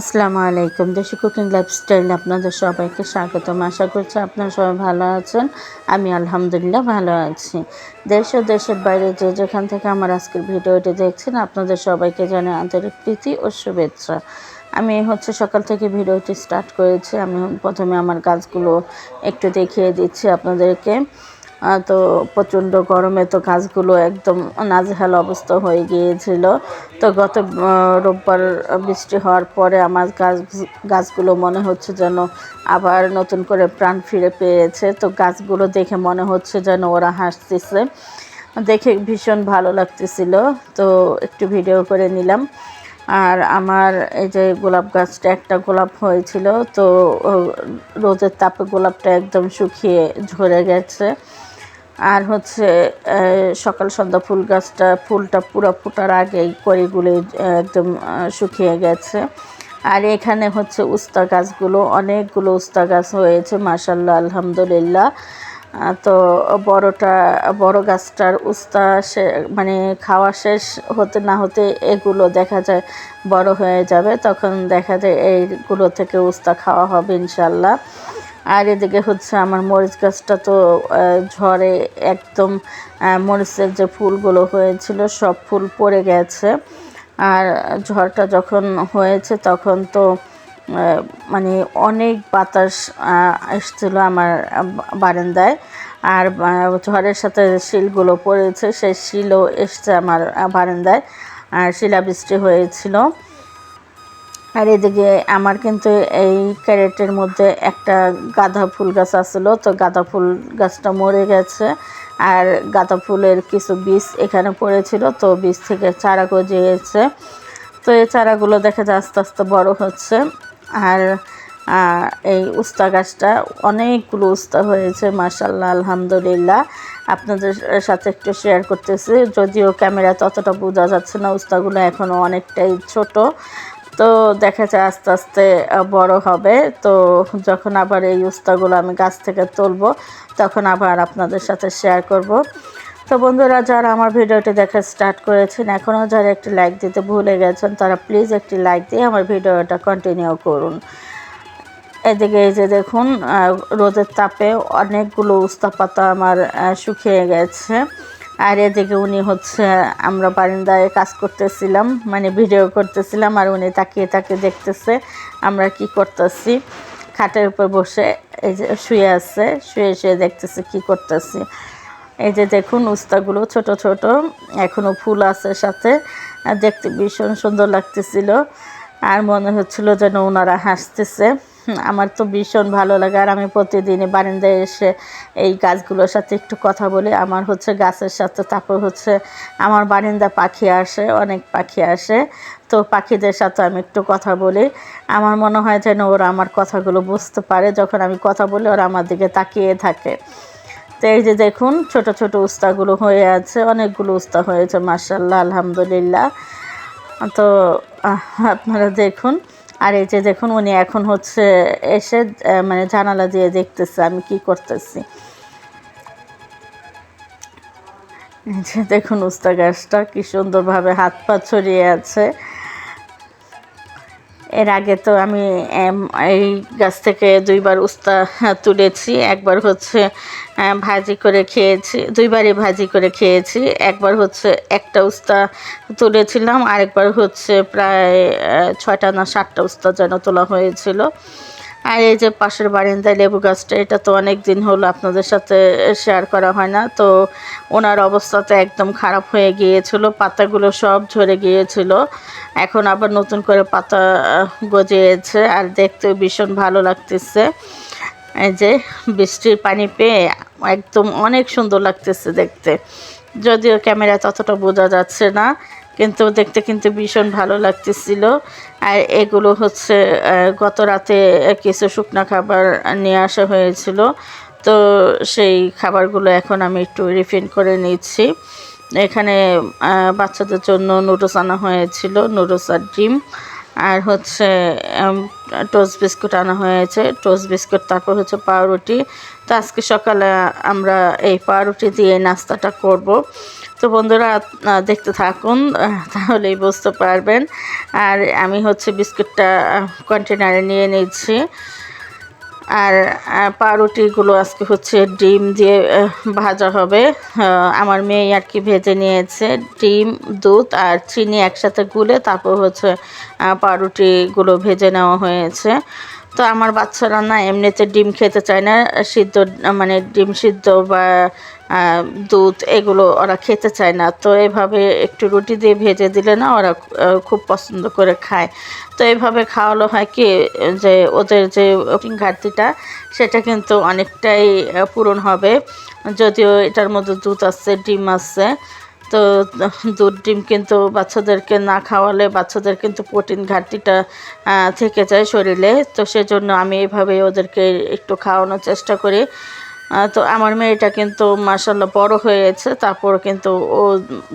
আসসালামু আলাইকুম। দেশি কুকিং লাইফস্টাইল আপনাদের সবাইকে স্বাগতম। আশা করছি আপনারা সবাই ভালো আছেন। আমি আলহামদুলিল্লাহ ভালো আছি। দেশ ও দেশের বাইরে যে যেখান থেকে আমার আজকের ভিডিওটি দেখছেন, আপনাদের সবাইকে জানাই আন্তরিক প্রীতি ও শুভেচ্ছা। আমি হচ্ছে সকাল থেকে ভিডিওটি স্টার্ট করেছি। আমি প্রথমে আমার গাছগুলো একটু দেখিয়ে দিচ্ছি আপনাদেরকে। তো প্রচণ্ড গরমে তো গাছগুলো একদম নাজেহাল অবস্থা হয়ে গিয়েছিল। তো গত রোববার বৃষ্টি হওয়ার পরে আমার গাছ, গাছগুলো মনে হচ্ছে যেন আবার নতুন করে প্রাণ ফিরে পেয়েছে। তো গাছগুলো দেখে মনে হচ্ছে যেন ওরা হাসতেছে। দেখে ভীষণ ভালো লাগতেছিল। তো একটু ভিডিও করে নিলাম। আর আমার এই যে গোলাপ গাছটা, একটা গোলাপ হয়েছিল। তো রোদের তাপে গোলাপটা একদম শুকিয়ে ঝরে গেছে। আর হচ্ছে সকাল সন্ধ্যা ফুল গাছটা, ফুলটা পুরো ফোটার আগেই কড়িগুলি একদম শুকিয়ে গেছে। আর এখানে হচ্ছে উস্তা গাছগুলো, অনেকগুলো উস্তা গাছ হয়েছে মাসাল্লাহ আলহামদুলিল্লাহ। তো বড়টা, বড় গাছটার উস্তা মানে খাওয়া শেষ হতে না হতে এগুলো দেখা যায় বড় হয়ে যাবে, তখন দেখা যায় এইগুলো থেকে উস্তা খাওয়া হবে ইনশাল্লাহ আর এদিকে হচ্ছে আমার মরিচ গাছটা তো ঝড়ে একদম মরিচের যে ফুলগুলো হয়েছিল সব ফুল পড়ে গেছে। আর ঝড়টা যখন হয়েছে তখন তো মানে অনেক বাতাস এসছিল আমার বারান্দায়। আর ঝড়ের সাথে শিলগুলো পড়েছে, সেই শিলও এসছে আমার বারান্দায়। আর শিলাবৃষ্টি হয়েছিল। আর এদিকে আমার কিন্তু এই ক্যারেটের মধ্যে একটা গাঁদা ফুল গাছ আসলো। তো গাঁদা ফুল গাছটা মরে গেছে। আর গাঁদা ফুলের কিছু বীজ এখানে পড়েছিল। তো বীজ থেকে চারা গজিয়েছে। তো এই চারাগুলো দেখা যায় আস্তে আস্তে বড় হচ্ছে। আর এই উস্তা গাছটা অনেকগুলো উস্তা হয়েছে মার্শাল্লাহ আলহামদুলিল্লাহ। আপনাদের সাথে একটু শেয়ার করতেছি। যদিও ক্যামেরা ততটা বোঝা যাচ্ছে না, উস্তাগুলো এখনও অনেকটাই ছোট। তো দেখা যায় আস্তে আস্তে বড় হবে। তো যখন আবার এই উস্তাগুলো আমি গাছ থেকে তুলবো, তখন আবার আপনাদের সাথে শেয়ার করব। তো বন্ধুরা, যারা আমার ভিডিওটি দেখা স্টার্ট করেছেন, এখনও যারা একটি লাইক দিতে ভুলে গেছেন, তারা প্লিজ একটি লাইক দিয়ে আমার ভিডিওটা কন্টিনিউ করুন। এদিকে এই যে দেখুন রোদের তাপে অনেকগুলো উস্তা পাতা আমার শুকিয়ে গেছে। আর এদিকে উনি হচ্ছে, আমরা বারিন্দায় কাজ করতেছিলাম মানে ভিডিও করতেছিলাম, আর উনি তাকিয়ে তাকিয়ে দেখতেছে, আমরা কি করতেছি। খাটের উপর বসে এই যে শুয়ে আছে, শুয়ে শুয়ে দেখতেছে কি করতেছি। এই যে দেখুন, উস্তাগুলো ছোট ছোট, এখনও ফুল আছে সাথে দেখতে ভীষণ সুন্দর লাগতেছিল, আর মনে হচ্ছিল যেন ওনারা হাসতেছে। আমার তো ভীষণ ভালো লাগে আর আমি প্রতিদিনই বারান্দায় এসে এই গাছগুলোর সাথে একটু কথা বলি। আমার হচ্ছে গাছের সাথে, তারপর হচ্ছে আমার বারিন্দা পাখি আসে, অনেক পাখি আসে। তো পাখিদের সাথে আমি একটু কথা বলি। আমার মনে হয় যেন ওরা আমার কথাগুলো বুঝতে পারে। যখন আমি কথা বলি, ওরা আমার দিকে তাকিয়ে থাকে। তো এই যে দেখুন, ছোট ছোট উস্তাগুলো হয়ে আছে, অনেকগুলো উস্তা হয়েছে মার্শাল্লাহ আলহামদুলিল্লাহ। তো আপনারা দেখুন আর এই যে দেখুন উনি এখন হচ্ছে এসে মানে জানালা দিয়ে দেখতেছে আমি কি করতেছি। দেখুন উস্তা গাছটা কি সুন্দরভাবে হাত পা ছড়িয়ে আছে। এর আগে তো আমি এই গাছ থেকে দুইবার উস্তা তুলেছি, একবার হচ্ছে ভাজি করে খেয়েছি, দুইবারই ভাজি করে খেয়েছি, একবার হচ্ছে একটা উস্তা তুলেছিলাম, আরেকবার হচ্ছে প্রায় ছয়টা না সাতটা উস্তা যেন তোলা হয়েছিল। আর এই যে পাশের বারিন্দায় লেবু গাছটা, এটা তো অনেক দিন হলো আপনাদের সাথে শেয়ার করা হয় না। তো ওনার অবস্থা তো একদম খারাপ হয়ে গিয়েছিল, পাতাগুলো সব ঝরে গিয়েছিল। এখন আবার নতুন করে পাতা গজিয়েছে আর দেখতেও ভীষণ ভালো লাগতেছে। এই যে বৃষ্টির পানি পেয়ে একদম অনেক সুন্দর লাগতেছে দেখতে। যদিও ক্যামেরা ততটা বোঝা যাচ্ছে না কিন্তু দেখতে কিন্তু ভীষণ ভালো লাগতেছিল। আর এগুলো হচ্ছে গত রাতে কিছু শুকনা খাবার নিয়ে আসা হয়েছিল। তো সেই খাবারগুলো এখন আমি একটু রিফিন করে নিচ্ছি। এখানে বাচ্চাদের জন্য নুডলস আনা হয়েছিল নুডলস আর ডিম। আর হচ্ছে টোস্ট বিস্কুট আনা হয়েছে টোস্ট বিস্কুট তারপর হচ্ছে পাউরুটি। তো আজকে সকালে আমরা এই পাউরুটি দিয়ে নাস্তাটা করব। তো বন্ধুরা দেখতে থাকুন তাহলেই বুঝতে পারবেন। আর আমি হচ্ছে বিস্কুটটা কন্টেনারে নিয়ে নিচ্ছি আর পাউরুটিগুলো আজকে হচ্ছে ডিম দিয়ে ভাজা হবে। আমার মেয়ে আর কি ভেজে নিয়েছে, ডিম, দুধ আর চিনি একসাথে গুলে তারপর হচ্ছে পাউরুটিগুলো ভেজে নেওয়া হয়েছে। তো আমার বাচ্চারা না এমনিতে ডিম খেতে চায় না, সিদ্ধ মানে ডিম সিদ্ধ বা দুধ এগুলো ওরা খেতে চায় না। তো এভাবে একটু রুটি দিয়ে ভেজে দিলে না ওরা খুব পছন্দ করে খায়। তো এভাবে খাওয়ালো হয় কি, যে ওদের যে ঘাটতিটা সেটা কিন্তু অনেকটাই পূরণ হবে। যদিও এটার মধ্যে দুধ আছে, ডিম আছে, তো দুধ, ডিম কিন্তু বাচ্চাদেরকে না খাওয়ালে বাচ্চাদের কিন্তু প্রোটিন ঘাটতিটা থেকে যায় শরীরে। তো সেজন্য আমি এভাবে ওদেরকে একটু খাওয়ানোর চেষ্টা করি। তো আমার মেয়েটা কিন্তু মাসাল্লাহ বড় হয়েছে তারপর কিন্তু ও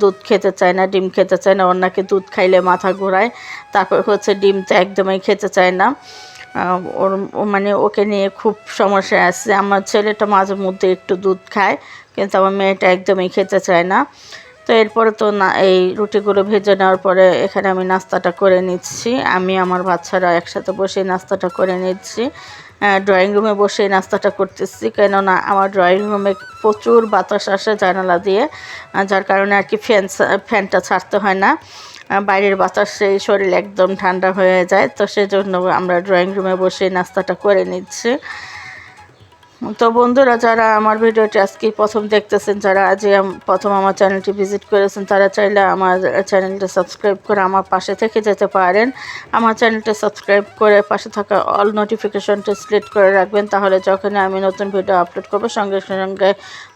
দুধ খেতে চায় না, ডিম খেতে চায় না। ওর নাকি দুধ খাইলে মাথা ঘোরায়। তারপর হচ্ছে ডিম তো একদমই খেতে চায় না। ওর মানে ওকে নিয়ে খুব সমস্যা আছে। আমার ছেলেটা মাঝে মধ্যে একটু দুধ খায়, কিন্তু আমার মেয়েটা একদমই খেতে চায় না। তো এরপরে তো না, এই রুটিগুলো ভেজে নেওয়ার পরে এখানে আমি নাস্তাটা করে নিচ্ছি। আমি আমার বাচ্চারা একসাথে বসে নাস্তাটা করে নিচ্ছি। ড্রয়িং রুমে বসে নাস্তাটা করতেছি। কেননা আমার ড্রয়িং রুমে প্রচুর বাতাস আসে জানালা দিয়ে যার কারণে আর কি ফ্যান ফ্যানটা ছাড়তে হয় না। বাইরের বাতাসে শরীর একদম ঠান্ডা হয়ে যায়, তো সেজন্য আমরা ড্রয়িং রুমে বসে নাস্তাটা করে নিচ্ছি। তো বন্ধুরা, যারা আমার ভিডিওটি আজকে প্রথম দেখতেছেন, যারা আজ প্রথম আমার চ্যানেলটি ভিজিট করেছেন, তারা চাইলে আমার চ্যানেলটা সাবস্ক্রাইব করে আমার পাশে থেকে যেতে পারেন। আমার চ্যানেলটা সাবস্ক্রাইব করে পাশে থাকা অল নোটিফিকেশনটা সিলেক্ট করে রাখবেন, তাহলে যখন আমি নতুন ভিডিও আপলোড করব, সঙ্গে সঙ্গে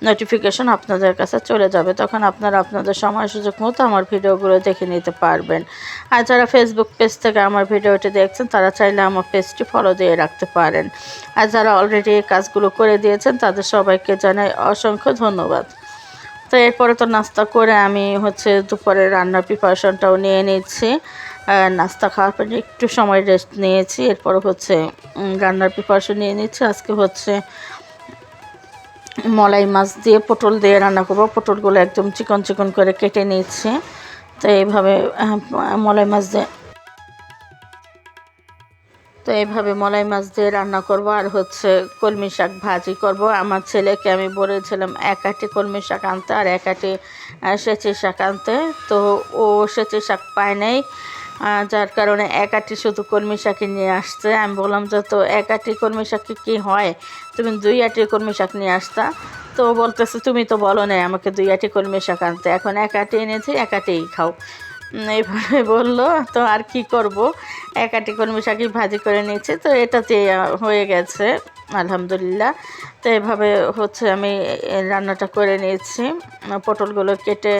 নোটিফিকেশন আপনাদের কাছে চলে যাবে। তখন আপনারা আপনাদের সময় সুযোগ মতো আমার ভিডিওগুলো দেখে নিতে পারবেন। আর যারা ফেসবুক পেজ থেকে আমার ভিডিওটি দেখছেন, তারা চাইলে আমার পেজটি ফলো দিয়ে রাখতে পারেন। আর যারা অলরেডি এই কাজগুলো করে দিয়েছেন, তাদের সবাইকে জানাই অসংখ্য ধন্যবাদ। তো এরপরে তো নাস্তা করে আমি হচ্ছে দুপুরে রান্নার প্রিপারেশনটাও নিয়ে নিচ্ছি। নাস্তা খাওয়ার পরে একটু সময় রেস্ট নিয়েছি, এরপর হচ্ছে রান্নার প্রিপারেশন নিয়ে নিচ্ছি। আজকে হচ্ছে মলাই মাছ দিয়ে পটল দিয়ে রান্না করব। পটলগুলো একদম চিকন চিকন করে কেটে নিচ্ছি। তো এইভাবে মলাই মাছ দিয়ে তো এইভাবে মলাই মাছ দিয়ে রান্না করব। আর হচ্ছে কলমি শাক ভাজি করব। আমার ছেলেকে আমি বলেছিলাম, এক আটি কলমি শাক আনতে আর এক আটি সেচি শাক আনতে। তো ও সেচি শাক পায় নাই যার কারণে এক আটি শুধু কলমি শাকই নিয়ে আসছে। আমি বললাম, যে তো এক আটি কলমি শাক কী হয়? তুমি দুই আটি কলমি শাক নিয়ে আসতা। তো বলতেছে, তুমি তো বলো না আমাকে দুই আটি কলমি শাক আনতে। এখন এক আটি এনেছি, এক আটিই খাও। এইভাবে বলল, তো আর কি করব? একাটি কলমি শাকই ভাজি করে নিয়েছে, তো এটাতে হয়ে গেছে। আলহামদুলিল্লাহ। তো এভাবে হচ্ছে আমি রান্নাটা করে নিয়েছি। পটলগুলো কেটে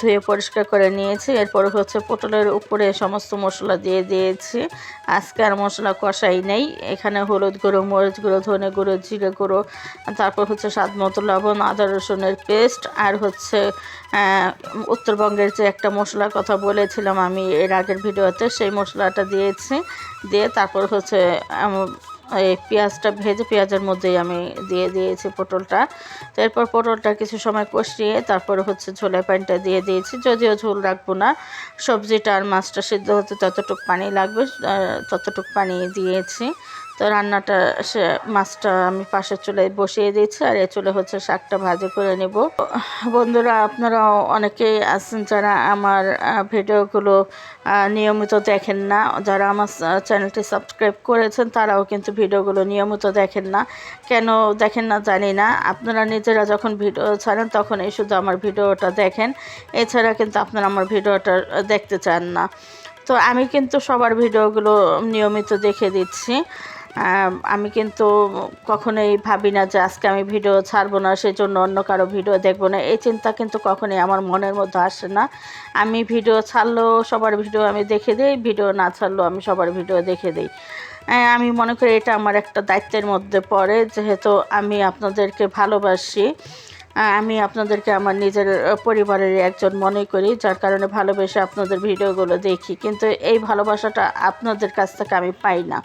ধুয়ে পরিষ্কার করে নিয়েছি। এরপর হচ্ছে পটলের উপরে সমস্ত মশলা দিয়ে দিয়েছি। আজকে আর মশলা কষাই নেই। এখানে হলুদ গুঁড়ো, মরিচ গুঁড়ো, ধনে গুঁড়ো, জিরে গুঁড়ো, তারপর হচ্ছে স্বাদ মতো লবণ, আদা, রসুনের পেস্ট আর হচ্ছে উত্তরবঙ্গের যে একটা মশলার কথা বলেছিলাম আমি এর আগের ভিডিওতে, সেই মশলাটা দিয়েছি। দিয়ে তারপর হচ্ছে এই পেঁয়াজটা ভেজে পেঁয়াজের মধ্যেই আমি দিয়ে দিয়েছি পটলটা। তো এরপর পটলটা কিছু সময় কষিয়ে তারপর হচ্ছে ঝোলের পানিটা দিয়ে দিয়েছি। যদিও ঝোল রাখব না, সবজিটা আর মাছটা সিদ্ধ হতে ততটুক পানি লাগবে ততটুকু পানি দিয়েছি। তো রান্নাটা সে মাছটা আমি পাশের চুলায় বসিয়ে দিয়েছি আর এ চুলে হচ্ছে শাকটা ভাজি করে নেব। বন্ধুরা আপনারা অনেকেই আছেন যারা আমার ভিডিওগুলো নিয়মিত দেখেন না। যারা আমার চ্যানেলটি সাবস্ক্রাইব করেছেন, তারাও কিন্তু ভিডিওগুলো নিয়মিত দেখেন না। কেন দেখেন না জানি না। আপনারা নিজেরা যখন ভিডিও ছাড়েন তখন এই শুধু আমার ভিডিওটা দেখেন। এছাড়া কিন্তু আপনারা আমার ভিডিওটা দেখতে চান না। তো আমি কিন্তু সবার ভিডিওগুলো নিয়মিত দেখে দিচ্ছি। আম, কিন্তু কখনোই ভাবি না যে আজকে আমি ভিডিও ছাড়বো না সেই জন্য অন্য কারও ভিডিও দেখব না। এই চিন্তা কিন্তু কখনোই আমার মনের মধ্যে আসে না। আমি ভিডিও ছাড়লেও সবার ভিডিও আমি দেখে দিই ভিডিও না ছাড়লেও আমি সবার ভিডিও দেখে দিই। আমি মনে করি এটা আমার একটা দায়িত্বের মধ্যে পড়ে যেহেতু আমি আপনাদেরকে ভালোবাসি। আমি আপনাদেরকে আমার নিজের পরিবারের একজন মনে করি যার কারণে ভালোবেসে আপনাদের ভিডিওগুলো দেখি। কিন্তু এই ভালোবাসাটা আপনাদের কাছ থেকে আমি পাই না।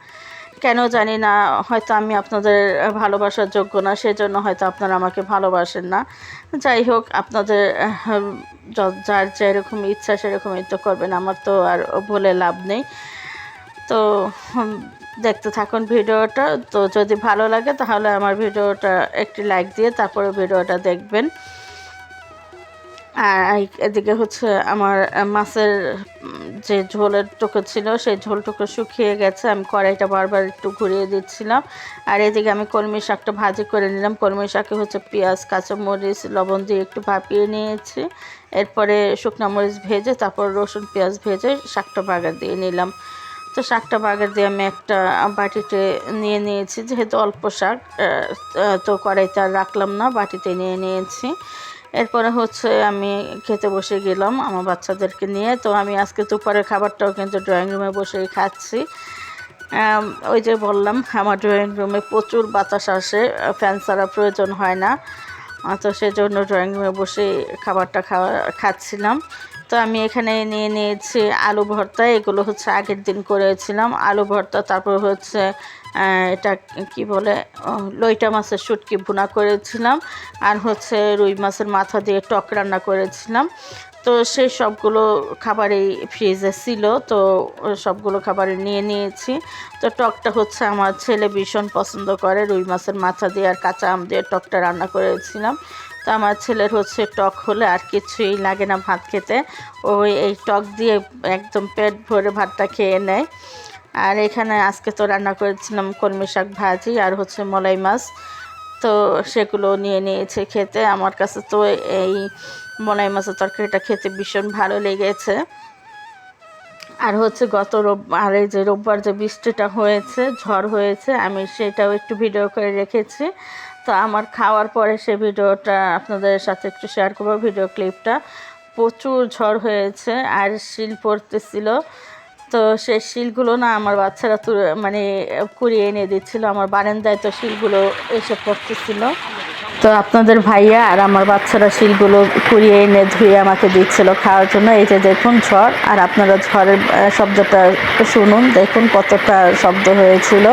কেন জানি না, হয়তো আমি আপনাদের ভালোবাসার যোগ্য না, সেজন্য হয়তো আপনারা আমাকে ভালোবাসেন না। যাই হোক, আপনাদের যার যেরকম ইচ্ছা সেরকমই তো করবেন, আমার তো আর বলে লাভ নেই। তো দেখতে থাকুন ভিডিওটা। তো যদি ভালো লাগে তাহলে আমার ভিডিওটা একটি লাইক দিয়ে, তারপরে ভিডিওটা দেখবেন। আর এদিকে হচ্ছে আমার মাছের যে ঝোলের টুকরো ছিল, সেই ঝোলটুকু শুকিয়ে গেছে। আমি কড়াইটা বারবার একটু ঘুরিয়ে দিচ্ছিলাম। আর এদিকে আমি কলমি শাকটা ভাজি করে নিলাম। কলমি শাকে হচ্ছে পেঁয়াজ, কাঁচামরিচ, লবণ দিয়ে একটু ভাপিয়ে নিয়েছি। এরপরে শুকনো মরিচ ভেজে, তারপর রসুন, পেঁয়াজ ভেজে শাকটা বাগার দিয়ে নিলাম। তো শাকটা বাগার দিয়ে আমি একটা বাটিতে নিয়ে নিয়েছি, যেহেতু অল্প শাক তো কড়াইতে আর রাখলাম না, বাটিতে নিয়ে নিয়েছি। এরপরে হচ্ছে আমি খেতে বসে গেলাম আমার বাচ্চাদেরকে নিয়ে। তো আমি আজকে দুপুরের খাবারটাও কিন্তু ড্রয়িং রুমে বসেই খাচ্ছি। ওই যে বললাম, আমার ড্রয়িং রুমে প্রচুর বাতাস আসে ফ্যান ছাড়া প্রয়োজন হয় না। তো সেজন্য ড্রয়িং রুমে বসে খাবারটা খাওয়া, খাচ্ছিলাম। তো আমি এখানে নিয়ে নিয়েছি আলু ভর্তা। এগুলো হচ্ছে আগের দিন করেছিলাম। আলু ভর্তা, তারপর হচ্ছে এটা কি বলে লইটা মাছের শুটকি ভুনা করেছিলাম। আর হচ্ছে রুই মাছের মাথা দিয়ে টক রান্না করেছিলাম। তো সেই সবগুলো খাবারই ফ্রিজে ছিল। তো সবগুলো খাবারই নিয়ে নিয়েছি। তো টকটা হচ্ছে আমার ছেলে ভীষণ পছন্দ করে। রুই মাছের মাথা দিয়ে আর কাঁচা আম দিয়ে টকটা রান্না করেছিলাম। তো আমার ছেলের হচ্ছে টক হলে আর কিছুই লাগে না ভাত খেতে। ওই এই টক দিয়ে একদম পেট ভরে ভাতটা খেয়ে নেয়। আর এখানে আজকে তো রান্না করেছিলাম কলমি শাক ভাজি আর হচ্ছে মলাই মাছ। তো সেগুলো নিয়ে নিয়েছে খেতে। আমার কাছে তো এই মলাই মাছের তরকারিটা খেতে ভীষণ ভালো লেগেছে। আর হচ্ছে গত রোববার এই যে রোববার যে বৃষ্টিটা হয়েছে, ঝড় হয়েছে, আমি সেটাও একটু ভিডিও করে রেখেছি। তো আমার খাওয়ার পরে সে ভিডিওটা আপনাদের সাথে একটু শেয়ার করব। ভিডিও ক্লিপটা প্রচুর ঝড় হয়েছে, আর শিল পড়তেছিল। তো সেই শিলগুলো না আমার বাচ্চারা তুলে মানে কুড়িয়ে এনে দিচ্ছিল। আমার বারান্দায় তো শিলগুলো এসে পড়তেছিল। তো আপনাদের ভাইয়া আর আমার বাচ্চারা শিলগুলো কুড়িয়ে এনে ধুয়ে আমাকে দিচ্ছিল খাওয়ার জন্য। এই যে দেখুন ঝড়, আর আপনারা ঝড়ের শব্দটা শুনুন। দেখুন কতটা শব্দ হয়েছিল।